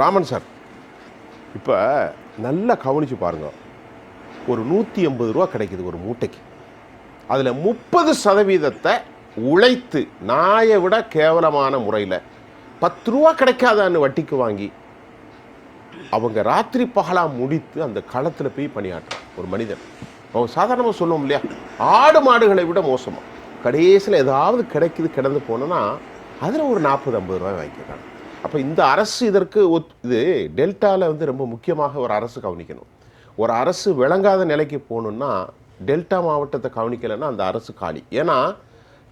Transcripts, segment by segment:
Raman sir இப்போ நல்லா கவனித்து பாருங்க. ஒரு நூற்றி எண்பது ரூபா கிடைக்குது ஒரு மூட்டைக்கு. அதில் முப்பது சதவீதத்தை உழைத்து நாயை விட கேவலமான முறையில் பத்து ரூபா கிடைக்காதான்னு வட்டிக்கு வாங்கி அவங்க ராத்திரி பகலாக முடித்து அந்த களத்தில் போய் பணியாற்றுறான் ஒரு மனிதன். அவங்க சாதாரணமாக சொல்லுவோம் இல்லையா? ஆடு மாடுகளை விட மோசமாக கடைசியில் ஏதாவது கிடைக்குது கிடந்து போனோன்னா அதில் ஒரு நாற்பது ஐம்பது ரூபாய் வாங்கிக்கிறாங்க அப்போ இந்த அரசு இதற்கு ஒத் இது டெல்டாவில் வந்து ரொம்ப முக்கியமாக ஒரு அரசு கவனிக்கணும். ஒரு அரசு விளங்காத நிலைக்கு போகணுன்னா டெல்டா மாவட்டத்தை கவனிக்கலைன்னா அந்த அரசு காலி. ஏன்னா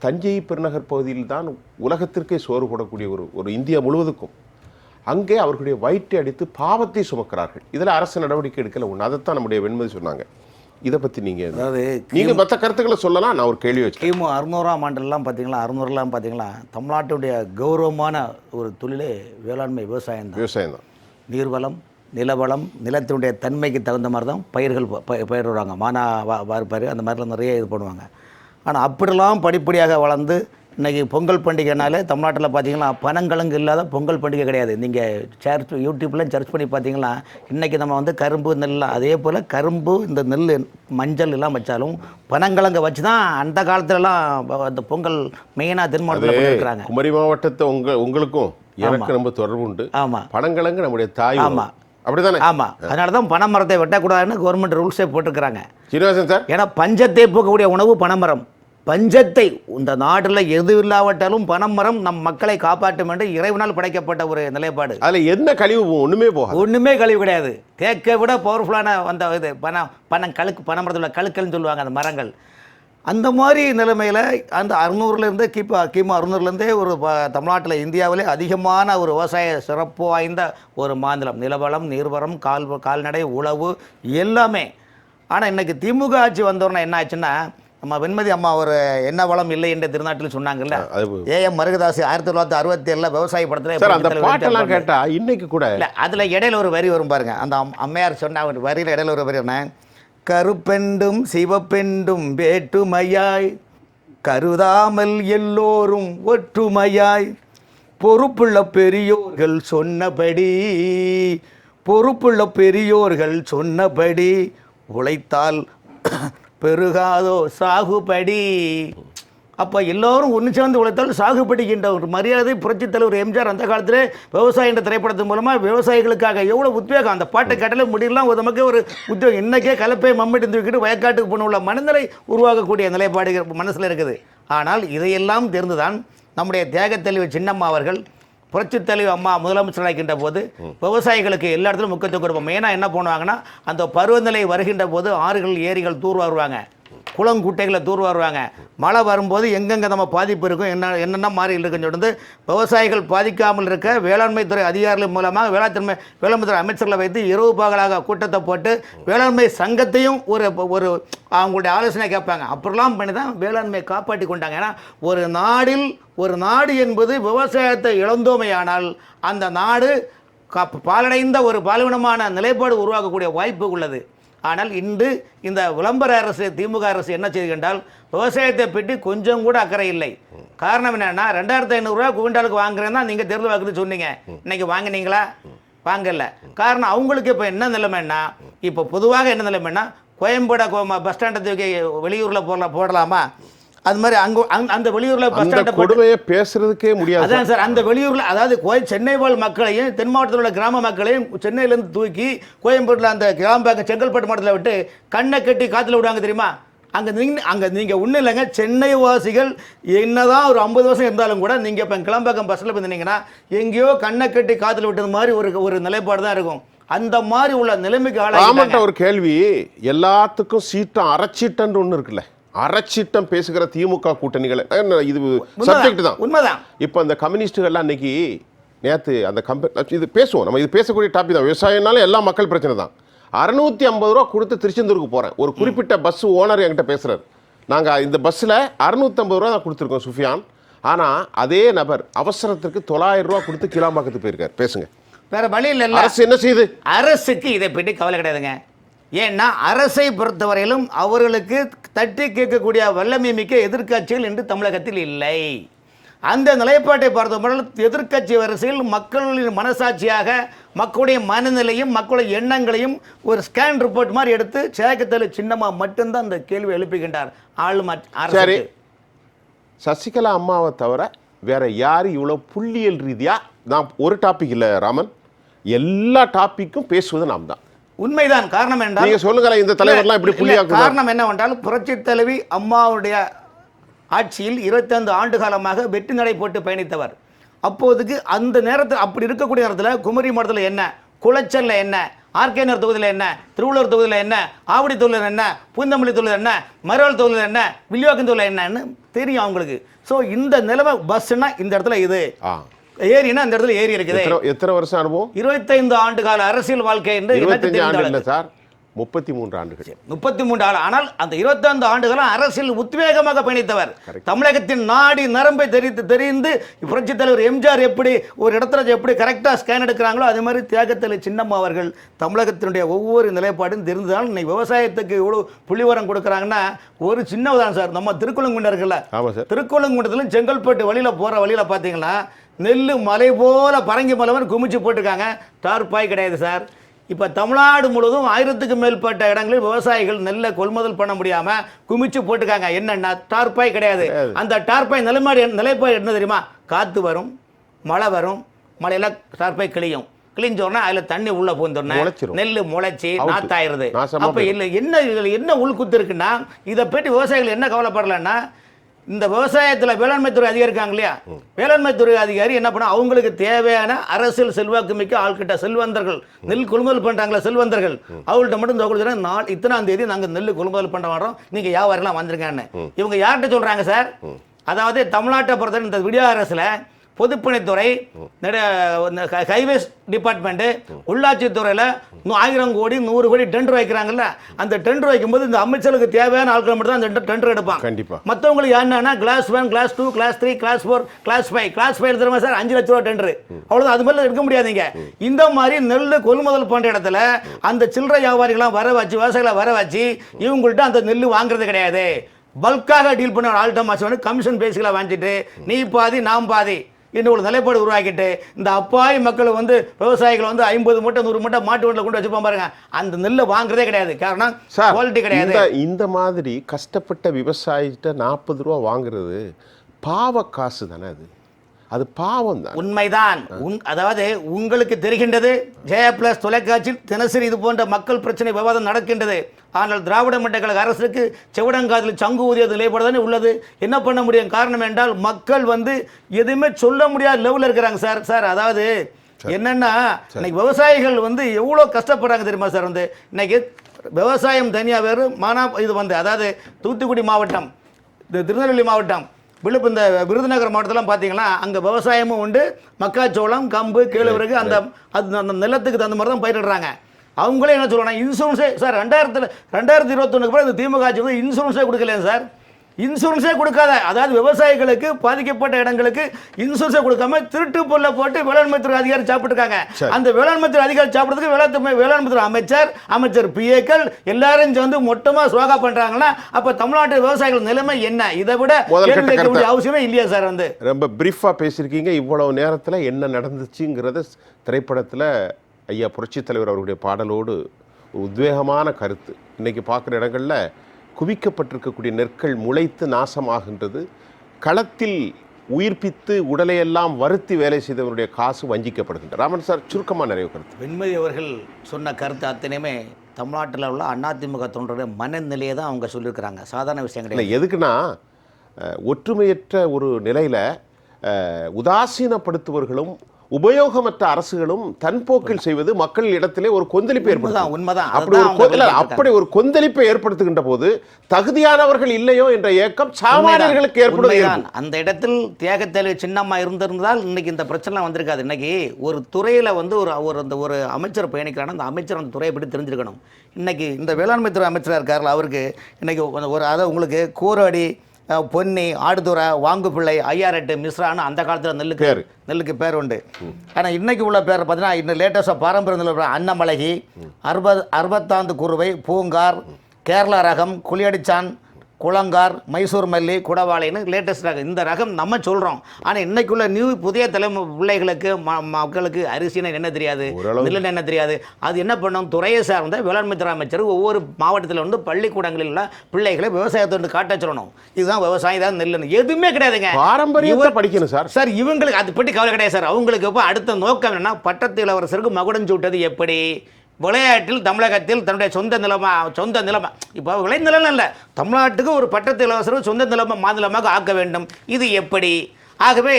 தஞ்சை பெருநகர் பகுதியில் தான் உலகத்திற்கே சோறு போடக்கூடிய ஒரு ஒரு இந்தியா முழுவதுக்கும். அங்கே அவர்களுடைய வயிற்றை அடித்து பாவத்தை சுமக்கிறார்கள். இதில் அரசு நடவடிக்கை எடுக்கல. ஒன்று அதைத்தான் நம்முடைய வெண்மதி சொன்னாங்க. இதை பற்றி நீங்கள் அதாவது நீங்க மற்ற கருத்துக்களை சொல்லலாம் நான் ஒரு கேள்வி வச்சேன் கிமு அறுநூறாம் ஆண்டுலாம் பார்த்தீங்களா அறுநூறுலாம் பார்த்தீங்களா தமிழ்நாட்டுடைய கௌரவமான ஒரு தொழிலே வேளாண்மை விவசாயம் தான். விவசாயம் தான். நீர்வளம் நிலவளம் நிலத்தினுடைய தன்மைக்கு தகுந்த மாதிரி தான் பயிர்கள் பயிரிடுவாங்க மானா வார்ப்பாரு அந்த மாதிரிலாம் நிறைய இது பண்ணுவாங்க. ஆனால் அப்படிலாம் படிப்படியாக வளர்ந்து இன்றைக்கி பொங்கல் பண்டிகைனாலே தமிழ்நாட்டில் பார்த்தீங்கன்னா பனங்கிழங்கு இல்லாத பொங்கல் பண்டிகை கிடையாது. நீங்கள் சர்ச் யூடியூப்லாம் சர்ச் பண்ணி பார்த்தீங்கன்னா இன்றைக்கி நம்ம வந்து கரும்பு நெல் அதே போல் கரும்பு இந்த நெல் மஞ்சள் எல்லாம் வச்சாலும் பனங்கிழங்கை வச்சு தான் அந்த காலத்துலலாம் அந்த பொங்கல் மெயினாக தென்மாவட்டத்தில் பண்ணியிருக்கிறாங்க. குமரி மாவட்டத்தை உங்க உங்களுக்கும் எனக்கு ரொம்ப தொடர்பு உண்டு. ஆமாம் பனங்கிழங்கு நம்முடைய தாய் உணவு. ஆமா. அப்படிதானே ஆமாம் அதனால தான் பனை மரத்தை வெட்டக்கூடாதுன்னு கவர்மெண்ட் ரூல்ஸே போட்டிருக்கிறாங்க. சீனிவாசன் சார்? ஏன்னா பஞ்சத்தை போக்கக்கூடிய உணவு பனைமரம். பஞ்சத்தை இந்த நாட்டில் எது இல்லாவிட்டாலும் பனைமரம் நம் மக்களை காப்பாற்றும் என்று இறைவனால் படைக்கப்பட்ட ஒரு நிலைப்பாடு. அதுல என்ன கழிவு போகும்? ஒண்ணுமே போகாது. ஒன்றுமே கழிவு கிடையாது. தேக்கை விட பவர்ஃபுல்லான அந்த இது பனம் பனம் கழுக்கு பனைமரத்தில் உள்ள கழுக்கள்னு சொல்லுவாங்க அந்த மரங்கள். அந்த மாதிரி நிலைமையில் அந்த அறுநூறுலேருந்து கிபி கிமு அறுநூறுலேருந்தே ஒரு ப- தமிழ்நாட்டில் இந்தியாவிலே அதிகமான ஒரு விவசாய சிறப்பு வாய்ந்த ஒரு மாநிலம். நிலவளம் நீர்வளம் கால் கால்நடை உழவு எல்லாமே. ஆனால் இன்னைக்கு திமுக ஆட்சி வந்தோடனே என்ன ஆச்சுன்னா நம்ம வெண்மதி அம்மா ஒரு என்ன வளம் இல்லை என்ற திருநாட்டில் சொன்னாங்கல்ல? ஏஎம் மருகதாஸ் ஆயிரத்தி தொள்ளாயிரத்தி அறுபத்தி ஏழில் விவசாய சார் அந்த படத்தில் பாட்டெல்லாம் கேட்டா இன்னைக்கு கூட இல்ல அதுல இடையில ஒரு வரி வரும் பாருங்க. அந்த அம்- அம்மையார் சொன்ன வரியில இடையில ஒரு வரி என்ன? கருப்பெண்டும் சிவப்பெண்டும் வேற்றுமையாய் கருதாமல் எல்லோரும் ஒற்றுமையாய் பொறுப்புள்ள பெரியோர்கள் சொன்னபடி பொறுப்புள்ள பெரியோர்கள் சொன்னபடி உழைத்தால் பெருகாதோ சாகுபடி. அப்போ எல்லோரும் ஒன்று சேர்ந்து உழைத்தால் சாகுபடிக்கின்ற ஒரு மரியாதை புரட்சித் தலைவர் எம்ஜிஆர் அந்த காலத்தில் விவசாய என்ற திரைப்படத்தின் மூலமாக விவசாயிகளுக்காக எவ்வளோ உத்வேகம். அந்த பாட்டை கேட்டாலே முடியலாம். ஒரு நமக்கு ஒரு உத்வேகம். இன்னைக்கே கலப்பை மம்மிட்டு தூக்கிட்டு வயக்காட்டுக்கு போன உள்ள மனநிலை உருவாக்கக்கூடிய நிலைப்பாடு மனசில் இருக்குது. ஆனால் இதையெல்லாம் தெரிந்துதான் நம்முடைய தேகத்தெளிவு சின்னம்மா அவர்கள் புரட்சித் தலைவர் அம்மா முதலமைச்சர் ஆகின்ற போது விவசாயிகளுக்கு எல்லா இடத்துலையும் முக்கியத்துவம் கொடுப்போம். மெயினாக என்ன பண்ணுவாங்கன்னா அந்த பருவநிலை வருகின்ற போது ஆறுகள் ஏரிகள் குளம் குட்டைகளை தூர் தூர்வாருவாங்க மழை வரும்போது எங்கெங்கே நம்ம பாதிப்பு இருக்கும் என்ன என்னென்ன மாறி இருக்குன்னு சொல்லிட்டு விவசாயிகள் பாதிக்காமல் இருக்க வேளாண்மை துறை அதிகாரிகள் மூலமாக வேளாண்மை வேளாண்மை துறை அமைச்சர்களை வைத்து இரவு பகலாக கூட்டத்தை போட்டு வேளாண்மை சங்கத்தையும் ஒரு ஒரு அவங்களுடைய ஆலோசனை கேட்பாங்க. அப்படிலாம் பண்ணி தான் வேளாண்மை காப்பாற்றி கொண்டாங்க. ஏன்னா ஒரு நாடில் ஒரு நாடு என்பது விவசாயத்தை இழந்தோமையானால் அந்த நாடு கா- பாலடைந்த ஒரு பாலவீனமான நிலைப்பாடு உருவாக்கக்கூடிய வாய்ப்பு உள்ளது. ஆனால் இன்று இந்த விளம்பர அரசு திமுக அரசு என்ன செய்கின்றால் விவசாயத்தை பற்றி கொஞ்சம் கூட அக்கறை இல்லை. காரணம் என்னன்னா ரெண்டாயிரத்தி ஐநூறுரூவா குவிண்டாலுக்கு வாங்குறேன்னா நீங்கள் தேர்தல் வாக்குன்னு சொன்னீங்க. இன்னைக்கு வாங்கினீங்களா? வாங்கல. காரணம் அவங்களுக்கு இப்போ என்ன நிலைமைன்னா இப்போ பொதுவாக என்ன நிலைமைன்னா கோயம்பேடு பஸ் ஸ்டாண்டை தூக்கி வெளியூரில் போடலாம் போடலாமா? அது மாதிரி அங்கே அந்த வெளியூரில் பஸ் ஸ்டாண்டை கொடுமையை பேசுறதுக்கே முடியாது அதான் சார் அந்த வெளியூரில் அதாவது கோய சென்னை வாழ் மக்களையும் தென் மாவட்டத்தில் உள்ள கிராம மக்களையும் சென்னையிலேருந்து தூக்கி கோயம்பேட்டில் அந்த கிராம செங்கல்பட்டு மாவட்டத்தில் விட்டு கண்ணை கட்டி காற்றுல விடுவாங்க தெரியுமா? அங்கே நீங்கள் அங்கே நீங்கள் ஒன்றும் இல்லைங்க. சென்னை வாசிகள் என்னதான் ஒரு ஐம்பது வருஷம் இருந்தாலும் கூட நீங்கள் இப்போ கிளம்பாக்கம் பஸ்ஸில் போயிருந்தீங்கன்னா எங்கேயோ கண்ணை கட்டி காற்றுல விட்டது மாதிரி ஒரு ஒரு நிலைப்பாடு தான் இருக்கும். அந்த மாதிரி உள்ள நிலைமைக்கு ஆளாக ஒரு கேள்வி. எல்லாத்துக்கும் சீட்டம் அரைச்சீட்டம்னு ஒண்ணு இருக்குல்ல. அரைச்சீட்டம் பேசுகிற திமுக கூட்டணிகளை இது சப்ஜெக்ட் தான். உண்மைதான். இப்போ அந்த கம்யூனிஸ்டுகள்லாம் இன்னைக்கு நேற்று அந்த கம்பெனி இது பேசுவோம். நம்ம இது பேசக்கூடிய டாபிக் தான். விவசாயம்னாலும் எல்லா மக்கள் பிரச்சனை தான். அறுநூத்தி ஐம்பது ரூபா கொடுத்து திருச்செந்தூருக்கு போகிறேன் ஒரு குறிப்பிட்ட பஸ் ஓனர் என்கிட்ட பேசுறாரு. நாங்கள் இந்த பஸ்ஸில் அறுநூத்தம்பது ரூபா தான் கொடுத்துருக்கோம் சுஃபியான். ஆனால் அதே நபர் அவசரத்திற்கு தொள்ளாயிரம் ரூபா கொடுத்து கிளாம்பாக்கத்துக்கு போயிருக்காரு. பேசுங்க. வேற வழி இல்லைல்ல. அரசு என்ன செய்யுது? அரசுக்கு இதை பற்றி கவலை கிடையாதுங்க. ஏன்னா அரசை பொறுத்தவரையிலும் அவர்களுக்கு தட்டி கேட்கக்கூடிய வல்லமை மிக்க எதிர்கட்சிகள் இன்று தமிழகத்தில் இல்லை. அந்த நிலைப்பாட்டை பார்த்தவர்கள் எதிர்க்கட்சி வரிசையில் மக்களின் மனசாட்சியாக மக்களுடைய மனநிலையும் மக்களுடைய எண்ணங்களையும் ஒரு ஸ்கேன் ரிப்போர்ட் மாதிரி எடுத்து சேகத்தலு சின்னம்மா மட்டும்தான் அந்த கேள்வி எழுப்புகின்றார் ஆளும் சரி. சசிகலா அம்மாவை தவிர வேற யார் இவ்வளோ புள்ளியியல் ரீதியாக நான் ஒரு டாபிக் இல்லை ராமன். எல்லா டாப்பிக்கும் பேசுவது நாம் தான் உண்மைதான். காரணம் என்றால் நீங்க சொல்லுங்களேன் இந்த தலைவர்லாம் இப்படி புள்ளியாக்குறாரு காரணம் என்னவென்றால் புரட்சி தலைவி அம்மாவுடைய ஆட்சியில் இருபத்தைந்து ஆண்டு காலமாக வெற்றி நடை போட்டு பயணித்தவர். அப்போதுக்கு அந்த நேரத்தில் அப்படி இருக்கக்கூடிய நேரத்தில் குமரி மாவட்டத்தில் என்ன? குளச்சல்ல என்ன? ஆர்கேனர் தொகுதியில் என்ன? திருவள்ளூர் தொகுதியில் என்ன? ஆவடி தொகுதியில் என்ன? பூந்தமல்லி தொகுதியில் என்ன? மரவல் தொகுதியில் என்ன? வில்லிவாக்கம் தொகுதியில் என்னன்னு தெரியும் அவங்களுக்கு. ஸோ இந்த நிலைமை பஸ்ஸுனா இந்த இடத்துல இது. ஏரினா இந்த இடத்துல ஏரி இருக்குது. எத்தனை வருஷம் அனுபவம்? இருபத்தைந்து ஆண்டு கால அரசியல் வாழ்க்கை என்று இருபத்தஞ்சு ஆண்டு. இல்லை சார். முப்பத்தி மூன்று ஆண்டுகள். முப்பத்தி மூன்று ஆள் ஆனால் அந்த இருபத்தைந்து ஆண்டுகளும் அரசியல் உத்வேகமாக பயணித்தவர். தமிழகத்தின் நாடி நரம்பை தெரிந்து தெரிந்து புரட்சித் தலைவர் எம்ஜிஆர் எப்படி ஒரு இடத்துல எப்படி கரெக்டாக ஸ்கேன் எடுக்கிறாங்களோ அதே மாதிரி தியாகத்தலை சின்னம்மா அவர்கள் தமிழகத்தினுடைய ஒவ்வொரு நிலைப்பாடும் தெரிந்ததால் இன்னைக்கு விவசாயத்துக்கு இவ்வளோ புள்ளிவரம் கொடுக்குறாங்கன்னா ஒரு சின்ன உதாரணம் சார். நம்ம திருக்குளங்குண்டம் இருக்குல்ல திருக்கோலங்குண்டத்திலும் செங்கல்பட்டு வழியில் போகிற வழியில் பார்த்தீங்கன்னா நெல் மலை போல பரங்கி மலை மாதிரி குமிச்சு போட்டிருக்காங்க. தார்பாய் கிடையாது சார். இப்போ தமிழ்நாடு முழுவதும் ஆயிரத்துக்கு மேற்பட்ட இடங்களில் விவசாயிகள் நெல்லை கொள்முதல் பண்ண முடியாமல் குமிச்சு போட்டிருக்காங்க. என்னன்னா டார்பாய் கிடையாது. அந்த டார்பாய் நிலைமாடி நிலைப்பாடு என்ன தெரியுமா? காற்று வரும் மழை வரும் மழையில டார்பாய் கிளியும் கிழிஞ்சோன்னா அதில் தண்ணி உள்ள பூந்தோடனே. நெல் முளைச்சி. நாத்தாயிருது. அப்போ இல்லை என்ன இதில் என்ன உள்குத்து இருக்குன்னா இதை பற்றி விவசாயிகள் என்ன கவலைப்படலைன்னா இந்த விவசாயத்தில் வேளாண்மைத்துறை அதிகாரி இருக்காங்க இல்லையா? வேளாண்மைத்துறை அதிகாரி என்ன பண்ண அவங்களுக்கு தேவையான அரசியல் செல்வாக்கு மிக்க ஆள்கிட்ட செல்வந்தர்கள் நெல் கொள்முதல் பண்ணுறாங்களா செல்வந்தர்கள் அவங்கள்ட்ட மட்டும் கொடுத்துறேன் நாள் இத்தனாம் தேதி நாங்கள் நெல் கொள்முதல் பண்ண மாட்டோம் நீங்கள் வியாபாரிலாம் வந்திருக்கான்னு இவங்க யார்கிட்ட சொல்கிறாங்க சார்? அதாவது தமிழ்நாட்டை பொறுத்த இந்த விடிய அரசில் பொதுப்பணித்துறை ஹைவேஸ் டிபார்ட்மெண்ட்டு உள்ளாட்சித்துறையில் ஆயிரம் கோடி நூறு கோடி டெண்டர் வைக்கிறாங்கல்ல அந்த டெண்டர் வைக்கும்போது இந்த அமைச்சருக்கு தேவையான ஆட்கள் மட்டும் தான் அந்த டெண்டர் எடுப்பான் கண்டிப்பா. மற்றவங்களுக்கு என்னன்னா class one class two class three class four class five class five எடுத்துருமா sir அஞ்சு லட்ச ரூபா டெண்டர். அவ்வளோதான் அது மாதிரி எடுக்க முடியாதீங்க. இந்த மாதிரி நெல் கொள்முதல் பண்ணுற இடத்துல அந்த சில்லறை வியாபாரிகளாம் வர வச்சு விவசாயிகளை வர வச்சு இவங்கள்ட்ட அந்த நெல் வாங்குறது கிடையாது. பல்காக டீல் பண்ண ஆள்கிட்ட மாசம் வந்து கமிஷன் பேசிக்கலாம் வாங்கிட்டு நீ பாதி நான் பாதி. இன்னும் ஒரு நிலைப்பாடு உருவாக்கிட்டு இந்த அப்பாவி மக்கள் வந்து விவசாயிகள் வந்து ஐம்பது மூட்டை நூறு மூட்டை மாட்டு வண்டியில் கொண்டு வச்சுப்பான் பாருங்க. அந்த நெல்லை வாங்குறதே கிடையாது. காரணம் குவாலிட்டி கிடையாது. இந்த இந்த மாதிரி கஷ்டப்பட்ட விவசாயிகிட்ட நாற்பது ரூபா வாங்குறது பாவ காசு தானே அது? அது பாவம் தான். உண்மைதான். உன் அதாவது உங்களுக்கு தெரிகின்றது ஜெயா பிளஸ் தொலைக்காட்சியில் தினசரி இது போன்ற மக்கள் பிரச்சனை விவாதம் நடக்கின்றது. ஆனால் திராவிட முன்னேற்ற கழக அரசுக்கு செவிடங்காதில் சங்கு ஊதியது நிலைப்பாடு உள்ளது. என்ன பண்ண முடியும்? காரணம் என்றால் மக்கள் வந்து எதுவுமே சொல்ல முடியாத லெவலில் இருக்கிறாங்க சார். சார் அதாவது என்னன்னா இன்னைக்கு விவசாயிகள் வந்து எவ்வளோ கஷ்டப்படுறாங்க தெரியுமா சார் வந்து? இன்னைக்கு விவசாயம் தனியாக வேறு மானா இது வந்து அதாவது தூத்துக்குடி மாவட்டம் இந்த திருநெல்வேலி மாவட்டம் விழுப்பு இந்த விருதுநகர் மாவட்டத்திலாம் பார்த்தீங்கன்னா அங்கே விவசாயமும் உண்டு மக்காச்சோளம் கம்பு கேழ்வரகு அந்த அது அந்த நிலத்துக்கு தகுந்த மாதிரி தான் பயிரிடுறாங்க. அவங்களே என்ன சொல்லுவாங்க இன்சூரன்ஸே சார் ரெண்டாயிரத்தில் ரெண்டாயிரத்தி இருபத்தொன்னுக்கு பிறகு இந்த திமுக ஆட்சி வந்து இன்சூரன்ஸே கொடுக்கலையா சார் இன்சூரன்ஸே கொடுக்காத. அதாவது விவசாயிகளுக்கு பாதிக்கப்பட்ட இடங்களுக்கு இன்சூரன்ஸே கொடுக்காம திருட்டு பொருளை போட்டு வேளாண்மைத்துறை அதிகாரி சாப்பிட்டுருக்காங்க. அந்த வேளாண்மைத்துறை அதிகாரி சாப்பிட்றதுக்கு வேளாண்மை வேளாண்மைத்துறை அமைச்சர் அமைச்சர் பிஏக்கள் எல்லாரும் சேர்ந்து மொத்தமாக சுவாகா பண்ணுறாங்கன்னா அப்போ தமிழ்நாட்டு விவசாயிகள் நிலைமை என்ன? இதை விட வேண்டிய. அவசியமே இல்லையா சார் வந்து? ரொம்ப பிரீஃபாக பேசியிருக்கீங்க. இவ்வளவு நேரத்தில் என்ன நடந்துச்சுங்கிறத திரைப்படத்தில் ஐயா புரட்சித் தலைவர் அவருடைய பாடலோடு உத்வேகமான கருத்து. இன்னைக்கு பார்க்குற இடங்களில் குவிக்கப்பட்டிருக்கக்கூடிய நெற்கள் முளைத்து நாசமாகின்றது. களத்தில் உயிர்ப்பித்து உடலையெல்லாம் வருத்தி வேலை செய்தவருடைய காசு வஞ்சிக்கப்படுகின்றது. ராமன் சார் சுருக்கமாக நிறைய கருத்து. வெண்மதி அவர்கள் சொன்ன கருத்து அத்தனையுமே தமிழ்நாட்டில் உள்ள அதிமுக தொண்டருடைய மனநிலையை தான் அவங்க சொல்லியிருக்கிறாங்க. சாதாரண விஷயம் கிடையாது எதுக்குன்னா ஒற்றுமையற்ற ஒரு நிலையில் உதாசீனப்படுத்துவர்களும் உபயோகமற்ற அரசுகளும் தன்போக்கில் செய்வது மக்கள் இடத்திலே ஒரு கொந்தளிப்பை ஏற்படுத்தும். உண்மைதான். அப்படி ஒரு. அப்படி ஒரு கொந்தளிப்பை ஏற்படுத்துகின்ற போது தகுதியானவர்கள் இல்லையோ என்ற ஏக்கம் சாமானியர்களுக்கு ஏற்படுவது. அந்த இடத்தில் தியாகத்தேலு சின்னம்மா இருந்திருந்தால் இன்னைக்கு இந்த பிரச்சனை வந்திருக்காது. இன்னைக்கு ஒரு துறையில வந்து ஒரு ஒரு அந்த ஒரு அமைச்சர் பயணிக்கிறான்னா அந்த அமைச்சர் அந்த துறையை பற்றி தெரிஞ்சிருக்கணும். இன்னைக்கு இந்த வேளாண்மை துறை அமைச்சராக இருக்கார்ல அவருக்கு இன்னைக்கு ஒரு- அதை உங்களுக்கு கூரடி அஹ், பொன்னி ஆடுதுறை வாங்குப்பிள்ளை ஐயாரெட்டு மிஸ்ரான்னு அந்த காலத்தில் நெல்லுக்கு பேரு. நெல்லுக்கு பேர் உண்டு. ஆனால் இன்னைக்கு உள்ள பேர் பார்த்தீங்கன்னா இன்னும் லேட்டஸ்ட்டாக பாரம்பரிய நெல் அன்னமலகி அறுபது அறுபத்தாந்து குருவை பூங்கார் கேரளா ரகம் குளியடிச்சான் குளங்கார் மைசூர் மல்லி குடவாளைன்னு லேட்டஸ்ட் ரகம். இந்த ரகம் நம்ம சொல்கிறோம் ஆனால் இன்னைக்குள்ள நியூ புதிய தலைமு பிள்ளைகளுக்கு ம மக்களுக்கு அரிசினா என்ன தெரியாது. நெல்லுன்னு என்ன தெரியாது? அது என்ன பண்ணும்? துறையை சார்ந்த வேளாண்மை துறை அமைச்சர் ஒவ்வொரு மாவட்டத்தில் வந்து பள்ளிக்கூடங்களில் உள்ள பிள்ளைகளை விவசாயத்தை வந்து காட்ட சொல்லணும். இதுதான் விவசாயம் தான் நெல்லுன்னு. எதுவுமே கிடையாதுங்க. பாரம்பரியத்தை படிக்கணும் சார். சார் இவங்களுக்கு அது பற்றி கவலை கிடையாது சார். அவங்களுக்கு இப்போ அடுத்த நோக்கம் என்னன்னா பட்டத்து இளவரசருக்கு மகுடம் சூட்டது எப்படி? விளையாட்டில் தமிழகத்தில் தன்னுடைய சொந்த நிலமா சொந்த நிலைமை. இப்போ விளைநிலம் இல்லை தமிழ்நாட்டுக்கு ஒரு பட்டத்து இளவரசருக்கு சொந்த நிலைமை மாநிலமாக ஆக்க வேண்டும். இது எப்படி? ஆகவே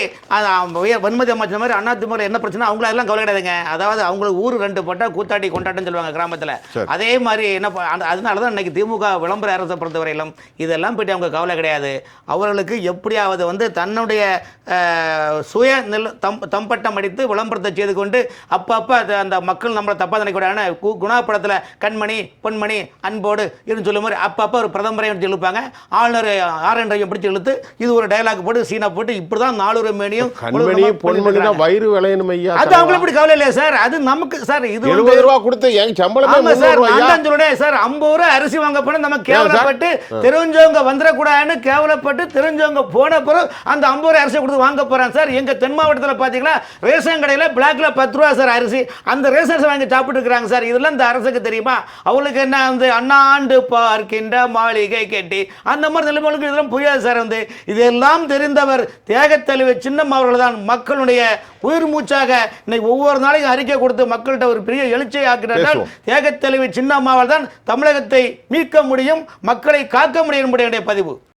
வன்மதி அமைச்சர் மாதிரி அண்ணா திமுக என்ன பிரச்சனை அவங்கள எல்லாம் கவலை கிடையாதுங்க. அதாவது அவங்களுக்கு ஊர் ரெண்டு பட்டா கூத்தாடி கொண்டாட்டம்னு சொல்லுவாங்க கிராமத்தில். அதே மாதிரி என்ன அதனால தான் இன்னைக்கு திமுக விளம்பர அரசை பொறுத்தவரையிலும் இதெல்லாம் பற்றி அவங்க கவலை கிடையாது. அவர்களுக்கு எப்படியாவது வந்து தன்னுடைய சுய நில தம் தம்பட்டம் அடித்து விளம்பரத்தை செய்து கொண்டு அப்பப்போ அது அந்த மக்கள் நம்மளை தப்பாக நினைக்கூடாது குணா படத்தில் கண்மணி பொன்மணி அன்போடு இருந்து சொல்லும் மாதிரி அப்பப்போ ஒரு பிரதமரை எடுத்து இழுப்பாங்க. ஆளுநர் ஆர் என் பிடிச்சி இழுத்து இது ஒரு டயலாக் போட்டு சீனை போட்டு இப்படி தான் நாலூறு மேனியும் கண்மணி பொன்மணி தான் வயிறு விளையணும் ஐயா அது அவங்களுக்கு இப்படி கவலை இல்லையா சார்? அது நமக்கு சார் இது எழுபது ரூபா கொடுத்து என் சம்பளமே ஆமா சார் நான் ஐயா தான் சொல்றேன் சார் ஐம்பது ரூபா அரிசி வாங்க போனா நம்ம கேவலப்பட்டு தெரிஞ்சவங்க வந்துடக்கூடாதுன்னு கேவலப்பட்டு தெரிஞ்சவங்க போன பிறகு அந்த ஐம்பது ரூபா அரிசி கொடுத்து வாங்க போறான் சார். எங்க தென் மாவட்டத்தில் பாத்தீங்களா ரேஷன் கடையில பிளாக்ல பத்து ரூபா சார் அரிசி. அந்த ரேஷன் வாங்கி சாப்பிட்டு இருக்கிறாங்க சார். இதெல்லாம் இந்த அரசுக்கு தெரியுமா? அவங்களுக்கு என்ன வந்து அண்ணாண்டு பார்க்கின்ற மாளிகை கட்டி அந்த மாதிரி நிலைமைகளுக்கு இதெல்லாம் புரியாது சார் வந்து. இதெல்லாம் தெரிந்தவர் தேகத்தலைவர் சின்னம் அவர்கள் தான் மக்களுடைய உயிர் மூச்சாக இன்னைக்கு ஒவ்வொரு நாளைக்கும் அறிக்கை கொடுத்து மக்கள்கிட்ட ஒரு பெரிய எழுச்சியை ஆக்கிறார்கள் பேசுவோம். தேகத்தலைவி சின்னம்மாவால் தான் தமிழகத்தை மீட்க முடியும் மக்களை காக்க முடியும் என்பது என்னுடைய பதிவு.